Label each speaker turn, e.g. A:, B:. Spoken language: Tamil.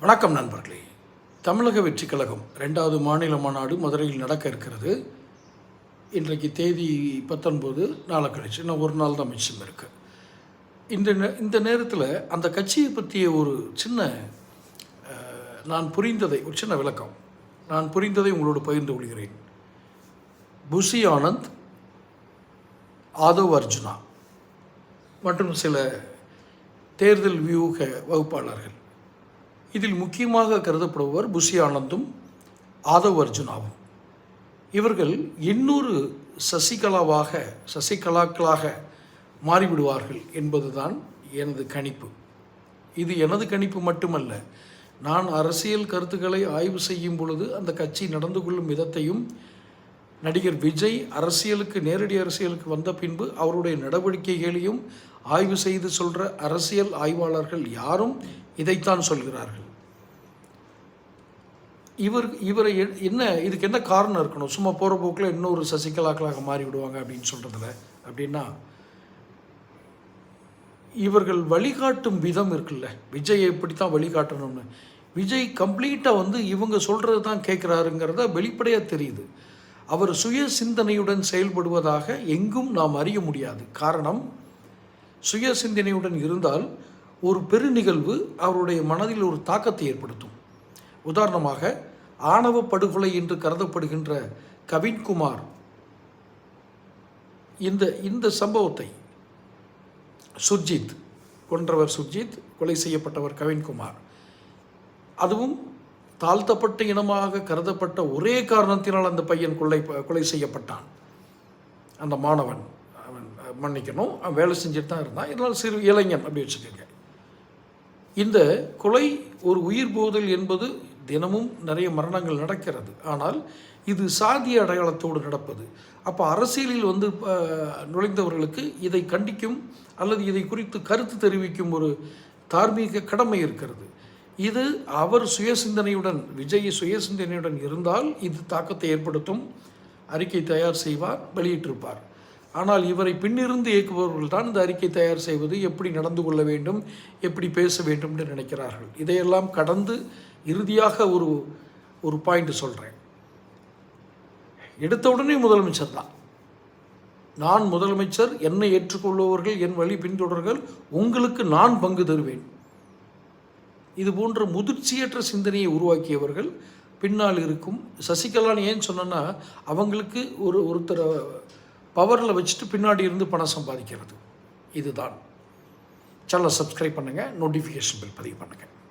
A: வணக்கம் நண்பர்களே. தமிழக வெற்றி கழகம் ரெண்டாவது மாநில மாநாடு மதுரையில் நடக்க இருக்கிறது. இன்றைக்கு தேதி பத்தொன்பது நாளை கழிச்சு இன்னும் ஒரு நாள் தான் மிச்சம் இருக்குது இந்த இந்த நேரத்தில் அந்த கட்சியை பற்றிய ஒரு சின்ன நான் புரிந்ததை ஒரு சின்ன விளக்கம். நான் புரிந்ததை உங்களோடு பகிர்ந்து கொள்கிறேன். புஷி ஆனந்த் ஆதவ் அர்ஜுனா மற்றும் சில தேர்தல் வியூக வகுப்பாளர்கள். இதில் முக்கியமாக கருதப்படுபவர் புஷி ஆனந்தும் ஆதவ் அர்ஜுனாவும். இவர்கள் இன்னொரு சசிகலாவாக சசிகலாக்களாக மாறிவிடுவார்கள் என்பதுதான் எனது கணிப்பு. இது எனது கணிப்பு மட்டுமல்ல நான் அரசியல் கருத்துக்களை ஆய்வு செய்யும் பொழுது அந்த கட்சி நடந்து கொள்ளும் விதத்தையும் நடிகர் விஜய் அரசியலுக்கு நேரடி அரசியலுக்கு வந்த பின்பு அவருடைய நடவடிக்கைகளையும் ஆய்வு செய்து சொல்கிற அரசியல் ஆய்வாளர்கள் யாரும் இதைத்தான் சொல்கிறார்கள். இவர் இவரை எ- என்ன இதுக்கு என்ன காரணம் இருக்கணும்? சும்மா போகிற போக்கில் இன்னொரு சசிகலாக்களாக மாறி விடுவாங்க அப்படின்னு சொல்கிறதுல அப்படின்னா இவர்கள் வழிகாட்டும் விதம் இருக்குல்ல. விஜய் எப்படி தான் வழிகாட்டணும்னு. விஜய் கம்ப்ளீட்டாக வந்து இவங்க சொல்கிறது தான் கேட்குறாருங்கிறத வெளிப்படையாக தெரியுது. அவர் சுய சிந்தனையுடன் செயல்படுவதாக எங்கும் நாம் அறிய முடியாது. காரணம் சுய சிந்தனையுடன் இருந்தால் ஒரு பெருநிகழ்வு அவருடைய மனதில் ஒரு தாக்கத்தை ஏற்படுத்தும். உதாரணமாக ஆணவ படுகொலை என்று கருதப்படுகின்ற கவின்குமார். இந்த இந்த சம்பவத்தை சுர்ஜித் கொன்றவர் சுர்ஜித் கொலை செய்யப்பட்டவர் கவின்குமார். அதுவும் தாழ்த்தப்பட்ட இனமாக கருதப்பட்ட ஒரே காரணத்தினால் அந்த பையன் கொள்ளை கொலை செய்யப்பட்டான். அந்த மாணவன் அவன் மன்னிக்கணும் அவன் வேலை செஞ்சுட்டு தான் இருந்தான். இதனால் சிறு இளைஞன் அப்படி வச்சுக்கோங்க. இந்த கொலை ஒரு உயிர் போதல் என்பது தினமும் நிறைய மரணங்கள் நடக்கிறது. ஆனால் இது சாதிய அடையாளத்தோடு நடப்பது. அப்போ அரசியலில் வந்து நுழைந்தவர்களுக்கு இதை கண்டிக்கும் அல்லது இதை குறித்து கருத்து தெரிவிக்கும் ஒரு தார்மீக கடமை இருக்கிறது. இது அவர் சுயசிந்தனையுடன் விஜய் சுயசிந்தனையுடன் இருந்தால் இது தாக்கத்தை ஏற்படுத்தும். அறிக்கை தயார் செய்வார் வெளியிட்டிருப்பார். ஆனால் இவரை பின்னிருந்து இயக்குபவர்கள் தான் இந்த அறிக்கை தயார் செய்வது எப்படி நடந்து கொள்ள வேண்டும் எப்படி பேச வேண்டும் என்று நினைக்கிறார்கள். இதையெல்லாம் கடந்து இறுதியாக ஒரு ஒரு பாயிண்ட் சொல்கிறேன் எடுத்த உடனே முதலமைச்சர் தான். நான் முதலமைச்சர் என்னை ஏற்றுக்கொள்பவர்கள் என் வழி பின்தொடர்கள் உங்களுக்கு நான் பங்கு தருவேன். இது போன்ற முதிர்ச்சியற்ற சிந்தனையை உருவாக்கியவர்கள் பின்னால் இருக்கும். சசிகலான்னு ஏன் சொன்னேன்னா அவங்களுக்கு ஒரு ஒருத்தரை பவரில் வச்சுட்டு பின்னாடி இருந்து பணம் சம்பாதிக்கிறது. இதுதான். சேனலை சப்ஸ்கிரைப் பண்ணுங்கள் நோட்டிஃபிகேஷன் பில் பதிவு பண்ணுங்கள்